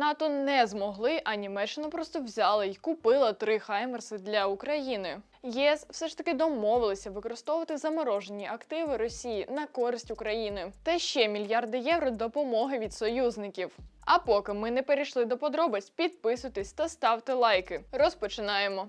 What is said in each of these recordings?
НАТО не змогли, а Німеччина просто взяла і купила три хаймерси для України. ЄС все ж таки домовилися використовувати заморожені активи Росії на користь України та ще мільярди євро допомоги від союзників. А поки ми не перейшли до подробиць, підписуйтесь та ставте лайки. Розпочинаємо.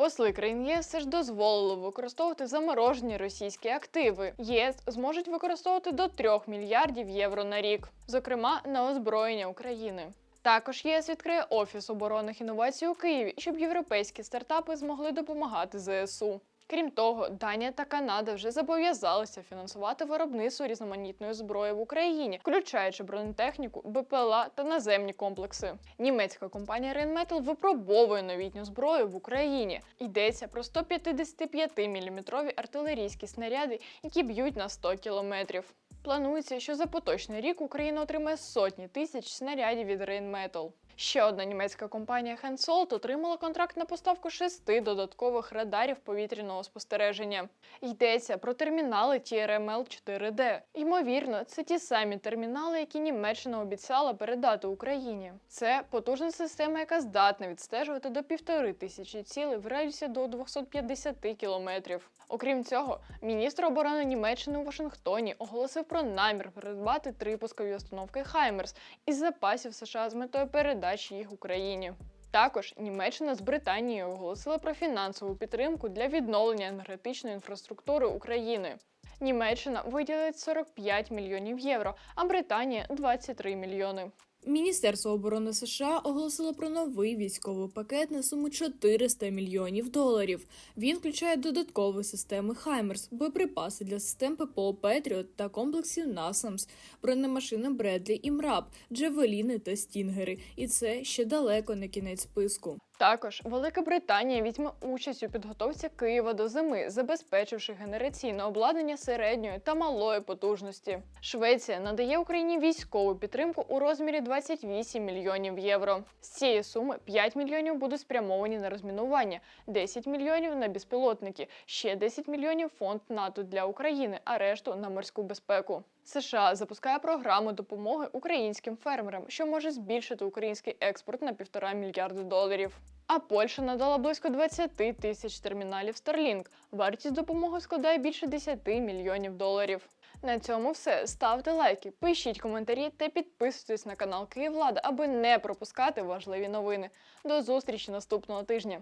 Посли країн ЄС все ж дозволили використовувати заморожені російські активи. ЄС зможуть використовувати до 3 мільярдів євро на рік, зокрема на озброєння України. Також ЄС відкриє офіс оборонних інновацій у Києві, щоб європейські стартапи змогли допомагати ЗСУ. Крім того, Данія та Канада вже зобов'язалися фінансувати виробництво різноманітної зброї в Україні, включаючи бронетехніку, БПЛА та наземні комплекси. Німецька компанія Rheinmetall випробовує новітню зброю в Україні. Йдеться про 155-мм артилерійські снаряди, які б'ють на 100 кілометрів. Планується, що за поточний рік Україна отримає сотні тисяч снарядів від Rheinmetall. Ще одна німецька компанія Hensoldt отримала контракт на поставку шести додаткових радарів повітряного спостереження. Йдеться про термінали TRML 4D. Ймовірно, це ті самі термінали, які Німеччина обіцяла передати Україні. Це потужна система, яка здатна відстежувати до півтори тисячі цілей в радіусі до 250 кілометрів. Окрім цього, міністр оборони Німеччини у Вашингтоні оголосив про намір придбати три пускові установки Хаймерс із запасів США з метою передачі їх Україні. Також Німеччина з Британією оголосила про фінансову підтримку для відновлення енергетичної інфраструктури України. Німеччина виділить 45 мільйонів євро, а Британія 23 мільйони. Міністерство оборони США оголосило про новий військовий пакет на суму 400 мільйонів доларів. Він включає додаткові системи Хаймерс, боєприпаси для систем ППО Петріот та комплексів Насамс, бронемашини Бредлі і МРАП, Джевеліни та Стінгери. І це ще далеко не кінець списку. Також Велика Британія візьме участь у підготовці Києва до зими, забезпечивши генераційне обладнання середньої та малої потужності. Швеція надає Україні військову підтримку у розмірі 28 мільйонів євро. З цієї суми 5 мільйонів будуть спрямовані на розмінування, 10 мільйонів на безпілотники, ще 10 мільйонів фонд НАТО для України, а решту на морську безпеку. США запускає програму допомоги українським фермерам, що може збільшити український експорт на півтора мільярди доларів. А Польща надала близько 20 тисяч терміналів Starlink. Вартість допомоги складає більше 10 мільйонів доларів. На цьому все. Ставте лайки, пишіть коментарі та підписуйтесь на канал Київлада, аби не пропускати важливі новини. До зустрічі наступного тижня.